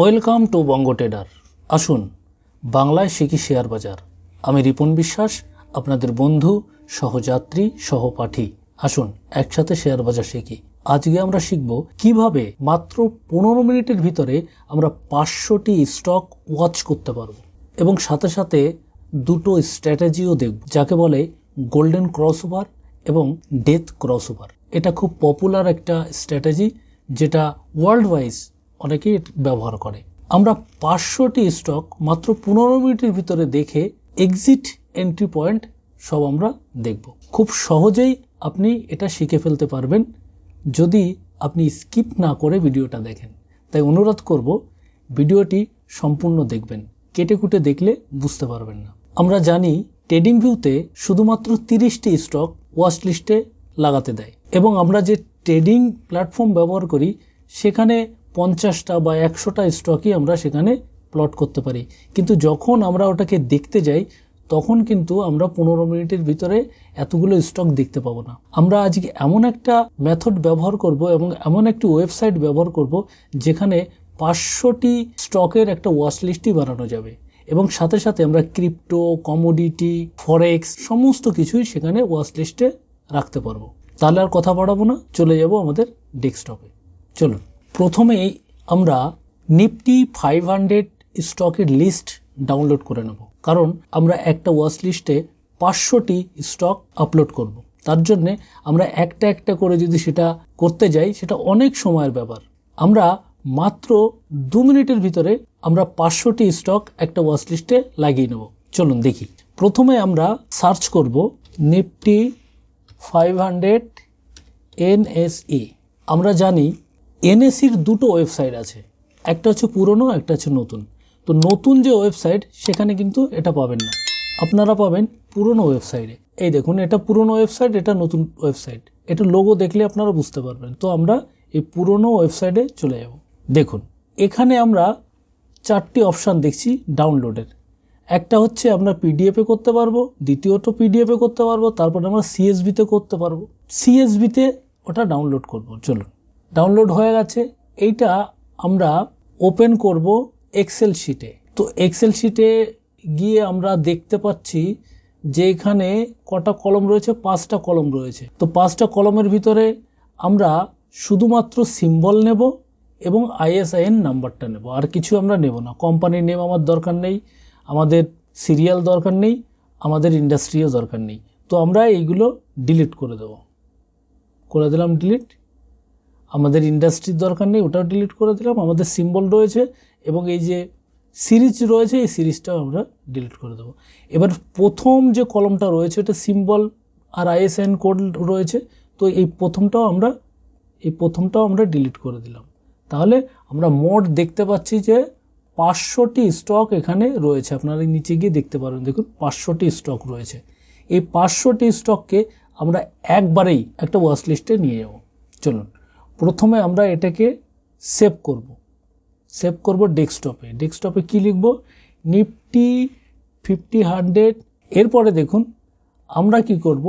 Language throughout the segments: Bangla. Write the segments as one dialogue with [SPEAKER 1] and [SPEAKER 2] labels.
[SPEAKER 1] Welcome to Banga tedder. আসুন, বাংলায় শিখি শেয়ার বাজার। আমি রিপন বিশ্বাস, আপনাদের বন্ধু, সহযাত্রী, সহপাঠী। আসুন, একসাথে শেয়ার বাজার শিখি। আজকে আমরা শিখব কীভাবে মাত্র পনেরো মিনিটের ভিতরে আমরা পাঁচশোটি স্টক ওয়াচ করতে পারব এবং সাথে সাথে দুটো স্ট্র্যাটেজিও দেখব, যাকে বলে গোল্ডেন ক্রস ওভার এবং ডেথ ক্রস ওভার এটা খুব পপুলার একটা স্ট্র্যাটেজি, যেটা ওয়ার্ল্ড ওয়াইজ অনেকেই ব্যবহার করে। আমরা পাঁচশোটি স্টক মাত্র পনেরো মিনিটের ভিতরে দেখে এক্সিট এন্ট্রি পয়েন্ট সব আমরা দেখব। খুব সহজেই আপনি এটা শিখে ফেলতে পারবেন যদি আপনি স্কিপ না করে ভিডিওটা দেখেন। তাই অনুরোধ করব, ভিডিওটি সম্পূর্ণ দেখবেন। কেটে কুটে দেখলে বুঝতে পারবেন না। আমরা জানি ট্রেডিং ভিউতে শুধুমাত্র তিরিশটি স্টক ওয়াচ লিস্টে লাগাতে দেয়। এবং আমরা যে ট্রেডিং প্ল্যাটফর্ম ব্যবহার করি, সেখানে পঞ্চাশটা বা একশোটা স্টকই আমরা সেখানে প্লট করতে পারি। কিন্তু যখন আমরা ওটাকে দেখতে যাই, তখন কিন্তু আমরা পনেরো মিনিটের ভিতরে এতগুলো স্টক দেখতে পাবো না। আমরা আজকে এমন একটা মেথড ব্যবহার করব এবং এমন একটি ওয়েবসাইট ব্যবহার করব যেখানে পাঁচশোটি স্টকের একটা ওয়াচ লিস্টই বানানো যাবে এবং সাথে সাথে আমরা ক্রিপ্টো কমোডিটি ফরেক্স সমস্ত কিছুই সেখানে ওয়াচ লিস্টে রাখতে পারব। তাহলে আর কথা বাড়াবো না, চলে যাব আমাদের ডেস্কটপে চলুন। প্রথমেই আমরা নিফটি ফাইভ হান্ড্রেড স্টকের লিস্ট ডাউনলোড করে নেব। কারণ আমরা একটা ওয়াচ লিস্টে পাঁচশোটি স্টক আপলোড করব। তার জন্যে আমরা একটা একটা করে যদি সেটা করতে যাই, সেটা অনেক সময়ের ব্যাপার। আমরা মাত্র দু মিনিটের ভিতরে আমরা পাঁচশোটি স্টক একটা ওয়াচ লিস্টে লাগিয়ে নেব। চলুন দেখি। প্রথমে আমরা সার্চ করব নিফটি ফাইভ হান্ড্রেড এনএসই আমরা জানি এনএসির দুটো ওয়েবসাইট আছে। একটা হচ্ছে পুরনো, একটা হচ্ছে নতুন। তো নতুন যে ওয়েবসাইট, সেখানে কিন্তু এটা পাবেন না। আপনারা পাবেন পুরনো ওয়েবসাইটে। এই দেখুন, এটা পুরনো ওয়েবসাইট, এটা নতুন ওয়েবসাইট। এটা লোগো দেখলে আপনারা বুঝতে পারবেন। তো আমরা এই পুরনো ওয়েবসাইটে চলে যাব। দেখুন, এখানে আমরা চারটি অপশান দেখছি ডাউনলোডের। একটা হচ্ছে আমরা পিডিএফে করতে পারব, দ্বিতীয়ত পিডিএফে করতে পারব, তারপরে আমরা সিএসবিতে করতে পারব। সিএসবিতে ওটা ডাউনলোড করব। চলুন। ডাউনলোড হয়ে গেছে। এইটা আমরা ওপেন করব এক্সেল শিটে তো এক্সেল শিটে গিয়ে আমরা দেখতে পাচ্ছি যে এখানে কটা কলম রয়েছে, পাঁচটা কলম রয়েছে। তো পাঁচটা কলমের ভিতরে আমরা শুধুমাত্র সিম্বল নেব এবং আইএসআইএন নাম্বারটা নেব। আর কিছু আমরা নেব না। কোম্পানির নেম আমার দরকার নেই, আমাদের সিরিয়াল দরকার নেই, আমাদের ইন্ডাস্ট্রিও দরকার নেই। তো আমরা এইগুলো ডিলিট করে দেব। করে দিলাম ডিলিট আমাদের ইন্ডাস্ট্রির দরকার নেই, ওটাও ডিলিট করে দিলাম, আমাদের সিম্বল রয়েছে এবং এই যে সিরিজ রয়েছে, এই সিরিজটাও আমরা ডিলিট করে দেবো। এবার প্রথম যে কলমটা রয়েছে এটা সিম্বল আর আইএসএন কোড রয়েছে, তো এই প্রথমটাও আমরা, এই প্রথমটাও আমরা ডিলিট করে দিলাম। তাহলে আমরা মোট দেখতে পাচ্ছি যে পাঁচশোটি স্টক এখানে রয়েছে, আপনারা নিচে গিয়ে দেখতে পারেন, দেখুন পাঁচশোটি স্টক রয়েছে। এই পাঁচশোটি স্টককে আমরা একবারেই একটা ওয়াচ লিস্টে নিয়ে যাব। চলুন। প্রথমে আমরা এটাকে সেভ করব। সেভ করব ডেস্কটপে ডেস্কটপে কি লিখব? নিফটি ফিফটি হান্ড্রেড এরপরে দেখুন, আমরা কি করব?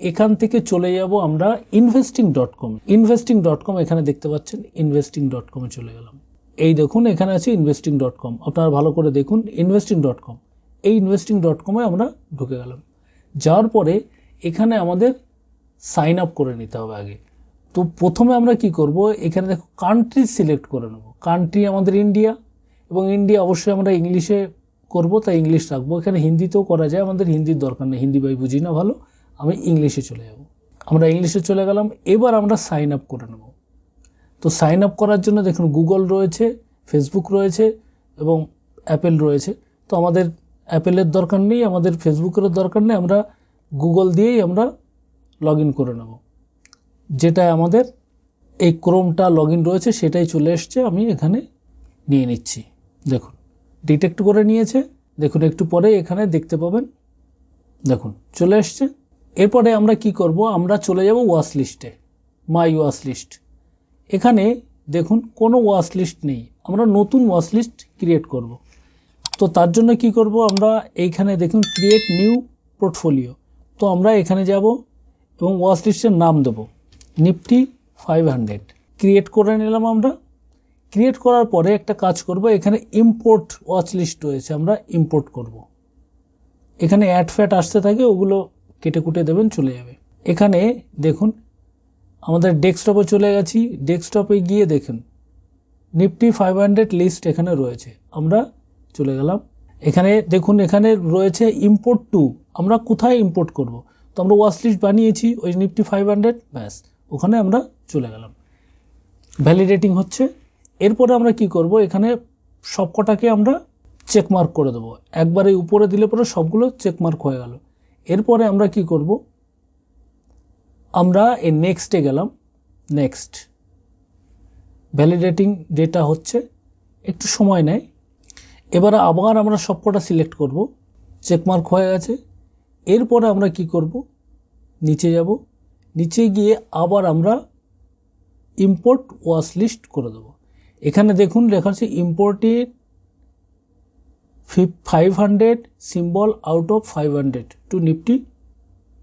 [SPEAKER 1] এখান থেকে চলে যাব আমরা investing dot com investing dot com এখানে দেখতে পাচ্ছেন ইনভেস্টিং ডট কমে চলে গেলাম। এই দেখুন, এখানে আছে ইনভেস্টিং ডট কম আপনারা ভালো করে দেখুন ইনভেস্টিং ডট কম এই ইনভেস্টিং ডট কমে আমরা ঢুকে গেলাম। যাওয়ার পরে এখানে আমাদের সাইন আপ করে নিতে হবে আগে। তো প্রথমে আমরা কি করব? এখানে দেখো কান্ট্রি সিলেক্ট করে নেব। কান্ট্রি আমাদের ইন্ডিয়া এবং ইন্ডিয়া অবশ্যই আমরা ইংলিশে করব, তাই ইংলিশ রাখব। এখানে হিন্দিতেও করা যায়, আমাদের হিন্দির দরকার নেই। হিন্দি বাই বুঝি না ভালো, আমি ইংলিশে চলে যাব। আমরা ইংলিশে চলে গেলাম, এবার আমরা সাইন আপ করে নেব। তো সাইন আপ করার জন্য দেখুন গুগল রয়েছে ফেসবুক রয়েছে এবং অ্যাপেল রয়েছে। তো আমাদের অ্যাপেলের দরকার নেই, আমাদের ফেসবুকের দরকার নেই, আমরা গুগল দিয়েই আমরা লগ করে নেব। যেটা আমাদের এই ক্রোমটা লগ রয়েছে, সেটাই চলে এসছে, আমি এখানে নিয়ে নিচ্ছি। দেখুন ডিটেক্ট করে নিয়েছে। দেখুন, একটু পরে এখানে দেখতে পাবেন। দেখুন, চলে এসছে। এরপরে আমরা কি করব? আমরা চলে যাব ওয়াশ লিস্টে মাই ওয়াচ লিস্ট এখানে দেখুন, কোনো ওয়াশ লিস্ট নেই। আমরা নতুন ওয়াচ লিস্ট ক্রিয়েট করব। তো তার জন্য কি করব? আমরা এইখানে দেখুন ক্রিয়েট নিউ পোর্টফোলিও তো আমরা এখানে যাব এবং ওয়াচ লিস্টের নাম দেব। নিফটি ফাইভ হান্ড্রেড ক্রিয়েট করে নিলাম আমরা। ক্রিয়েট করার পরে একটা কাজ করব, এখানে ইম্পোর্ট ওয়াচ লিস্ট রয়েছে, আমরা ইম্পোর্ট করব। এখানে অ্যাড ফ্যাট আসতে থাকে, ওগুলো কেটে কুটে দেবেন, চলে যাবে। এখানে দেখুন, আমাদের ডেস্কটপে চলে গেছি। ডেস্কটপে গিয়ে দেখুন নিফটি ফাইভ হান্ড্রেড লিস্ট এখানে রয়েছে। আমরা চলে গেলাম। এখানে দেখুন, এখানে রয়েছে ইম্পোর্ট টু আমরা কোথায় ইম্পোর্ট করব? তো আমরা ওয়াচ লিস্ট বানিয়েছি, ওই নিফটি ফাইভ হান্ড্রেড ব্যাস। ওখানে আমরা চলে গেলাম। ভ্যালিডেটিং হচ্ছে। এরপরে আমরা কি করব? এখানে সবকটাকে আমরা চেকমার্ক করে দেবো। একবারে উপরে দিলে পরে সবগুলো চেকমার্ক হয়ে গেল। এরপরে আমরা কি করব? আমরা এই নেক্সটে গেলাম। নেক্সট ভ্যালিডেটিং ডেটা হচ্ছে। একটু সময় নেয়। এবারে আবার আমরা সবকটা সিলেক্ট করব। চেকমার্ক হয়ে গেছে। এরপরে আমরা কি করব? নিচে যাব। নিচে গিয়ে আবার আমরা ইম্পোর্ট ওয়াশ লিস্ট করে দেবো। এখানে দেখুন লেখা আছে imported five hundred symbol out of five hundred to Nifty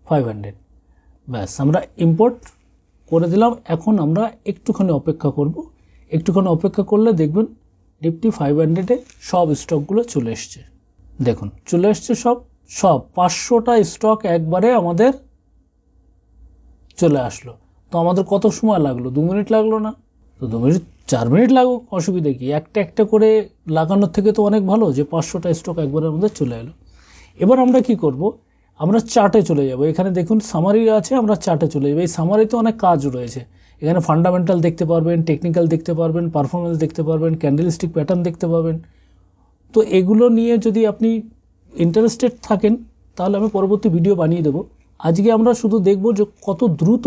[SPEAKER 1] five hundred ব্যাস, আমরা ইম্পোর্ট করে দিলাম, এখন আমরা একটুখানি অপেক্ষা করব। একটুখানি অপেক্ষা করলে দেখবেন নিফটি ফাইভ হান্ড্রেডে সব স্টকগুলো চলে এসছে। দেখুন, চলে এসছে সব সব পাঁচশোটা স্টক একবারে আমাদের চলে আসলো। তো আমাদের কত সময় লাগল? দু মিনিট লাগল না? তো দু মিনিট, চার মিনিট লাগুক, অসুবিধা কি? একটা একটা করে লাগানোর থেকে তো অনেক ভালো যে পাঁচশোটা স্টক একবারে আমাদের চলে এলো। এবার আমরা কি করব? আমরা চার্টে চলে যাব। এখানে দেখুন সামারি আছে, আমরা চার্টে চলে যাব। এই সামারিতে অনেক কাজ রয়েছে। এখানে ফান্ডামেন্টাল দেখতে পারবেন টেকনিক্যাল দেখতে পারবেন পারফরমেন্স দেখতে পারবেন ক্যান্ডেলস্টিক প্যাটার্ন দেখতে পাবেন তো এগুলো নিয়ে যদি আপনি ইন্টারেস্টেড থাকেন, তাহলে আমি পরবর্তী ভিডিও বানিয়ে দেবো। আজকে আমরা শুধু দেখব যে কত দ্রুত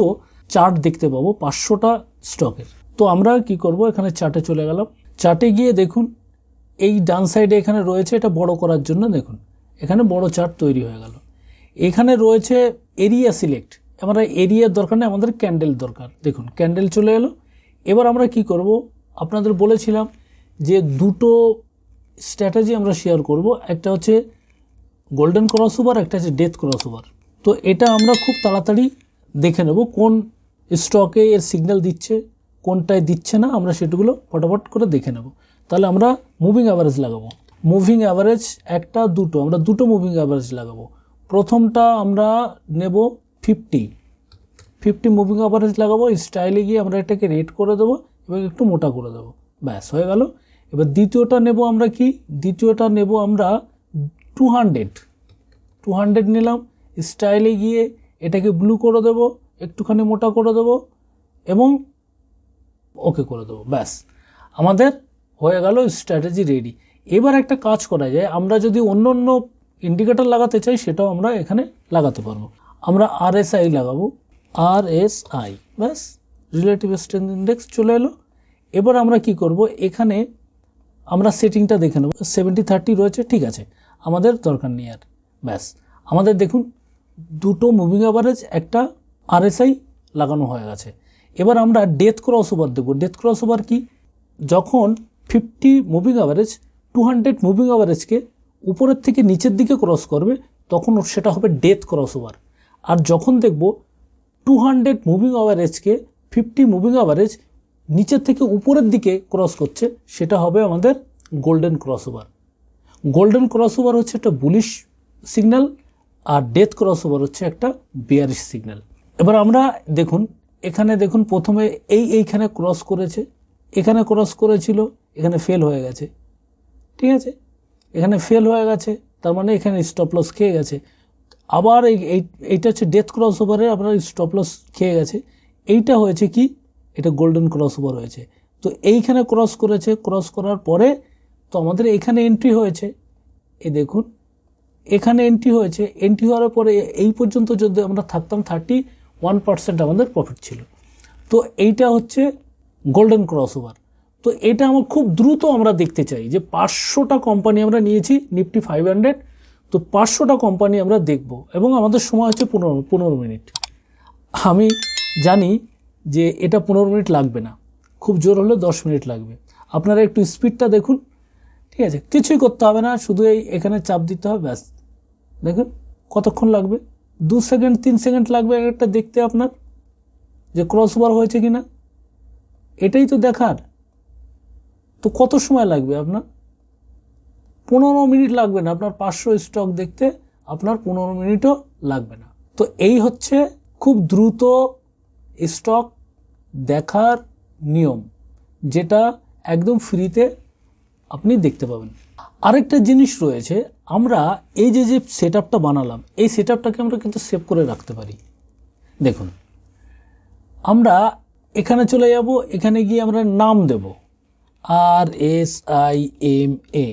[SPEAKER 1] চার্ট দেখতে পাবো পাঁচশোটা স্টকের। তো আমরা কি করব? এখানে চার্টে চলে গেলাম। চার্টে গিয়ে দেখুন, এই ডান সাইডে এখানে রয়েছে, এটা বড় করার জন্য দেখুন, এখানে বড় চার্ট তৈরি হয়ে গেল। এখানে রয়েছে এরিয়া সিলেক্ট। আমরা এরিয়ার দরকার নেই, আমাদের ক্যান্ডেল দরকার। দেখুন, ক্যান্ডেল চলে এলো। এবার আমরা কি করব? আপনাদের বলেছিলাম যে দুটো স্ট্র্যাটেজি আমরা শেয়ার করব। একটা হচ্ছে গোল্ডেন ক্রস ওভার একটা হচ্ছে ডেথ ক্রস ওভার তো এটা আমরা খুব তাড়াতাড়ি দেখে নেব কোন স্টকে এর সিগন্যাল দিচ্ছে, কোনটায় দিচ্ছে না, আমরা সেগুলো ফটাফট করে দেখে নেব। তাহলে আমরা মুভিং অ্যাভারেজ লাগাবো। মুভিং অ্যাভারেজ একটা, দুটো, আমরা দুটো মুভিং অ্যাভারেজ লাগাবো। প্রথমটা আমরা নেব ফিফটি ফিফটি মুভিং অ্যাভারেজ লাগাবো স্টাইলে গিয়ে আমরা এটাকে রেড করে দেবো এবং একটু মোটা করে দেবো। ব্যাস, হয়ে গেল। এবার দ্বিতীয়টা নেব আমরা কি? দ্বিতীয়টা নেব আমরা টু হান্ড্রেড টু হান্ড্রেড নিলাম। স্টাইলে গিয়ে এটাকে ব্লু করে দেবো, একটুখানি মোটা করে দেবো এবং ওকে করে দেবো, ব্যাস। আমাদের হয়ে গেল স্ট্র্যাটেজি রেডি এবার একটা কাজ করা যায়, আমরা যদি অন্য অন্য ইন্ডিকেটর লাগাতে চাই, সেটাও আমরা এখানে লাগাতে পারব। আমরা আর এস আই লাগাবো আর এস আই ব্যাস। রিলেটিভ স্ট্রেংথ ইন্ডেক্স চলে এলো। এবার আমরা কি করব, এখানে আমরা সেটিংটা দেখে নেব। সেভেন্টি থার্টি রয়েছে, ঠিক আছে। আমাদের দরকার নেই আর, ব্যাস। আমাদের দেখুন দুটো মুভিং অ্যাভারেজ একটা আরএসআই লাগানো হয়ে গেছে। এবার আমরা ডেথ ক্রস ওভার দেবো ডেথ ক্রস ওভার কি? যখন fifty moving average two hundred moving অ্যাভারেজকে উপরের থেকে নিচের দিকে ক্রস করবে, তখন সেটা হবে ডেথ ক্রস ওভার আর যখন দেখব টু হান্ড্রেড মুভিং অ্যাভারেজকে ফিফটি মুভিং অ্যাভারেজ নিচের থেকে উপরের দিকে ক্রস করছে, সেটা হবে আমাদের golden cross over golden cross over হচ্ছে একটা বুলিশ সিগন্যাল আর ডেথ ক্রস ওভার হচ্ছে একটা বিয়ারিশ সিগন্যাল এবার আমরা দেখুন, এখানে দেখুন প্রথমে এই এইখানে ক্রস করেছে, এখানে ক্রস করেছিল, এখানে ফেল হয়ে গেছে। ঠিক আছে? এখানে ফেল হয়ে গেছে, তার মানে এখানে স্টপ লস খেয়ে গেছে। আবার এই, এই- এইটা হচ্ছে ডেথ ক্রস ওভারে আপনার স্টপ লস খেয়ে গেছে। এইটা হয়েছে কি? এটা গোল্ডেন ক্রস ওভার হয়েছে। তো এইখানে ক্রস করেছে ক্রস করার পরে তো আমাদের এখানে এন্ট্রি হয়েছে। এই দেখুন এখানে এন্ট্রি হয়েছে। এন্ট্রি হওয়ার পরে এই পর্যন্ত যদি আমরা থাকতাম থার্টি ওয়ান পার্সেন্ট আমাদের প্রফিট ছিল। তো এইটা হচ্ছে গোল্ডেন ক্রস ওভার তো এটা আমার খুব দ্রুত আমরা দেখতে চাই যে পাঁচশোটা কোম্পানি আমরা নিয়েছি নিফটি ফাইভ হান্ড্রেড তো পাঁচশোটা কোম্পানি আমরা দেখব এবং আমাদের সময় হচ্ছে পনেরো পনেরো মিনিট আমি জানি যে এটা পনেরো মিনিট লাগবে না। খুব জোর হলে দশ মিনিট লাগবে। আপনারা একটু স্পিডটা দেখুন। ঠিক আছে? কিছুই করতে হবে না। শুধু এই এখানে চাপ দিতে হবে, ব্যাস। দেখুন কতক্ষণ লাগবে? দু সেকেন্ড, তিন সেকেন্ড লাগবে এক একটা দেখতে আপনার, যে ক্রস ওভার হয়েছে কি না এটাই তো দেখার। তো কত সময় লাগবে আপনার? পনেরো মিনিট লাগবে না আপনার পাঁচশো স্টক দেখতে, আপনার পনেরো মিনিটও লাগবে না। তো এই হচ্ছে খুব দ্রুত স্টক দেখার নিয়ম, যেটা একদম ফ্রিতে আপনি দেখতে পাবেন। আরেকটা জিনিস রয়েছে, আমরা এই যে যে সেট বানালাম, এই সেট আমরা কিন্তু সেভ করে রাখতে পারি। দেখুন, আমরা এখানে চলে যাব, এখানে গিয়ে আমরা নাম দেব। R S I M A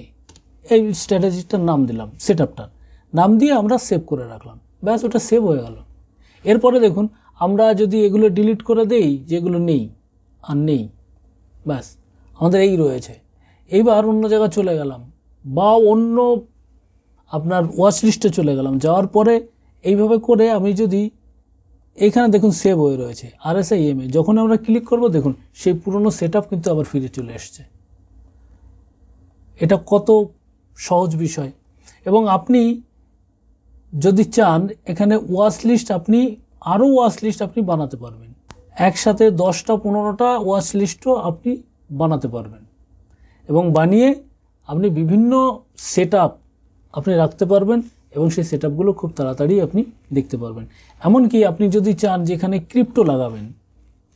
[SPEAKER 1] এই স্ট্র্যাটেজিটার নাম দিলাম সেট নাম দিয়ে আমরা সেভ করে রাখলাম। ব্যাস, ওটা সেভ হয়ে গেল। এরপরে দেখুন, আমরা যদি এগুলো ডিলিট করে দেই, যেগুলো নেই, আর নেই, ব্যাস, আমাদের এই রয়েছে। এইবার অন্য জায়গায় চলে গেলাম। বা অন্য আপনার ওয়াচ লিস্টে চলে গেলাম। যাওয়ার পরে এইভাবে করে আমি যদি এখানে দেখুন সেভ হয়ে রয়েছে R S I M A যখন আমরা ক্লিক করব দেখুন সেই পুরনো সেট কিন্তু আবার ফিরে চলে এসছে। এটা কত সহজ বিষয়। এবং আপনি যদি চান, এখানে ওয়াচ লিস্ট আপনি, আরও ওয়াচ লিস্ট আপনি বানাতে পারবেন। একসাথে দশটা, পনেরোটা ওয়াচ লিস্টও আপনি বানাতে পারবেন। এবং বানিয়ে আপনি বিভিন্ন সেট আপনি রাখতে পারবেন এবং সেই সেট খুব তাড়াতাড়ি আপনি দেখতে পারবেন। এমনকি আপনি যদি চান যে এখানে ক্রিপ্টো লাগাবেন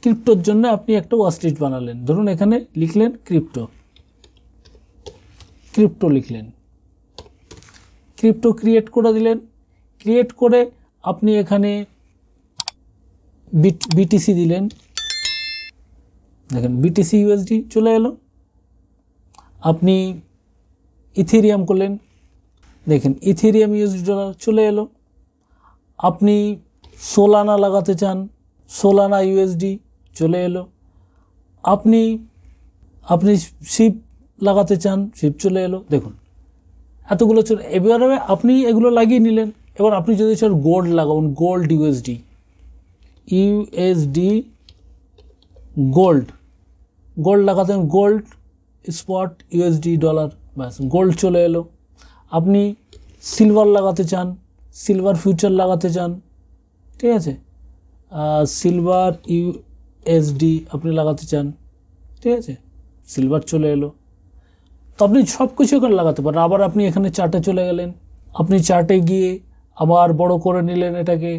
[SPEAKER 1] ক্রিপ্টোর জন্য আপনি একটা ওয়াস্ট্রিট বানালেন। ধরুন এখানে লিখলেন ক্রিপ্টো ক্রিপ্টো লিখলেন। ক্রিপ্টো ক্রিয়েট করে দিলেন। ক্রিয়েট করে আপনি এখানে বিটিসি দিলেন। দেখেন বিটিসি ইউএসডি চলে এলো। আপনি ইথেরিয়াম করলেন। দেখেন, ইথেরিয়াম ইউএসডি ডলার চলে এলো। আপনি সোলানা লাগাতে চান, সোলানা ইউএসডি চলে এলো। আপনি আপনি শিপ লাগাতে চান, শিপ চলে এলো। দেখুন, এতগুলো চলে, এবারে আপনি এগুলো লাগিয়ে নিলেন। এবার আপনি যদি চান গোল্ড লাগাবেন gold USD USD gold gold লাগাতেন gold spot USD dollar ব্যাস গোল্ড চলে এলো। আপনি সিলভার লাগাতে চান সিলভার ফিউচার লাগাতে চান, ঠিক আছে? সিলভার ইউএসডি আপনি লাগাতে চান, ঠিক আছে? সিলভার চলে এলো। তো আপনি সব কিছু এখানে লাগাতে পারেন। আবার আপনি এখানে চার্টে চলে গেলেন। আপনি চার্টে গিয়ে আবার বড় করে নিলেন এটাকে,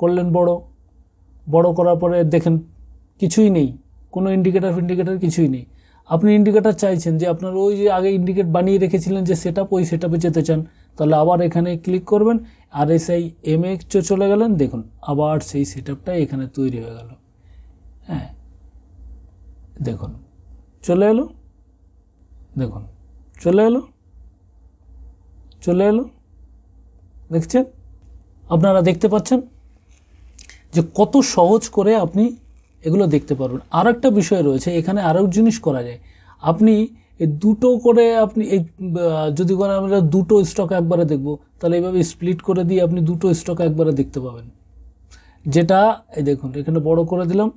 [SPEAKER 1] করলেন বড়। বড় করার পরে দেখেন কিছুই নেই। কোনো ইন্ডিকেটার ফিন্ডিকেটার কিছুই নেই। আপনি ইন্ডিকেটার চাইছেন যে আপনার ওই যে আগে ইন্ডিকেট বানিয়ে রেখেছিলেন যে সেট ওই সেট যেতে চান, তাহলে আবার এখানে ক্লিক করবেন আর এস আই এম চলে গেলেন, দেখুন, আবার সেই সেট এখানে তৈরি হয়ে গেল। হ্যাঁ দেখুন, চলে এলো, দেখুন, চলে এলো চলে এলো, দেখছেন? আপনারা দেখতে পাচ্ছেন যে কত সহজ করে আপনি এগুলো দেখতে পারবেন। আর একটা বিষয় রয়েছে, এখানে আরও জিনিস করা যায়। আপনি এই দুটো করে আপনি এই যদি করে আমরা দুটো স্টক একবারে দেখব, তাহলে এইভাবে স্প্লিট করে দিয়ে আপনি দুটো স্টক একবারে দেখতে পাবেন। যেটা, এই দেখুন, এখানে বড় করে দিলাম,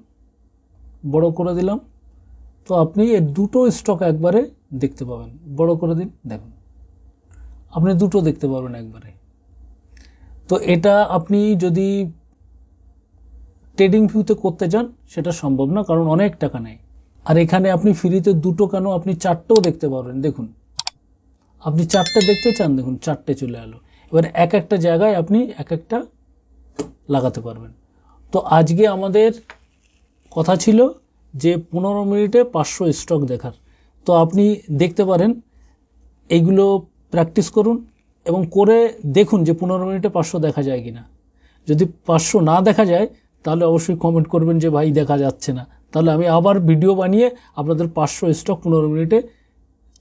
[SPEAKER 1] বড় করে দিলাম, তো আপনি এই দুটো স্টক একবারে দেখতে পাবেন। বড় করে দিন, দেখুন, আপনি দুটো দেখতে পারবেন একবারে। তো এটা আপনি যদি ট্রেডিং ভিউতে করতে চান সেটা সম্ভব না, কারণ অনেক টাকা নেয় আর এখানে আপনি ফ্রিতে দুটো কেন, আপনি চারটেও দেখতে পারবেন। দেখুন, আপনি চারটে দেখতে চান, দেখুন, চারটে চলে এলো। এবার এক একটা জায়গায় আপনি এক একটা লাগাতে পারবেন। তো আজকে আমাদের কথা ছিল যে পনেরো মিনিটে পাঁচশো স্টক দেখার। তো আপনি দেখতে পারেন এইগুলো প্র্যাকটিস করুন এবং করে দেখুন যে পনেরো মিনিটে পাঁচশো দেখা যায় কি না যদি পাঁচশো না দেখা যায় তাহলে অবশ্যই কমেন্ট করবেন যে, ভাই, দেখা যাচ্ছে না। তাহলে আমি আবার ভিডিও বানিয়ে আপনাদের পাঁচশো স্টক পনেরো মিনিটে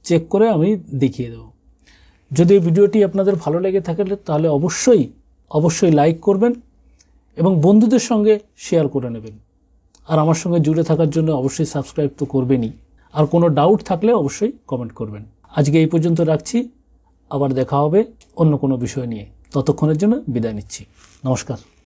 [SPEAKER 1] চেক করে আমি দেখিয়ে দেবো। যদি এই ভিডিওটি আপনাদের ভালো লেগে থাকে, তাহলে অবশ্যই অবশ্যই লাইক করবেন এবং বন্ধুদের সঙ্গে শেয়ার করে নেবেন। আর আমার সঙ্গে জুড়ে থাকার জন্য অবশ্যই সাবস্ক্রাইব তো করবেনই। আর কোনো ডাউট থাকলে অবশ্যই কমেন্ট করবেন। আজকে এই পর্যন্ত রাখছি। আবার দেখা হবে অন্য কোনো বিষয় নিয়ে। ততক্ষণের জন্য বিদায় নিচ্ছি। নমস্কার।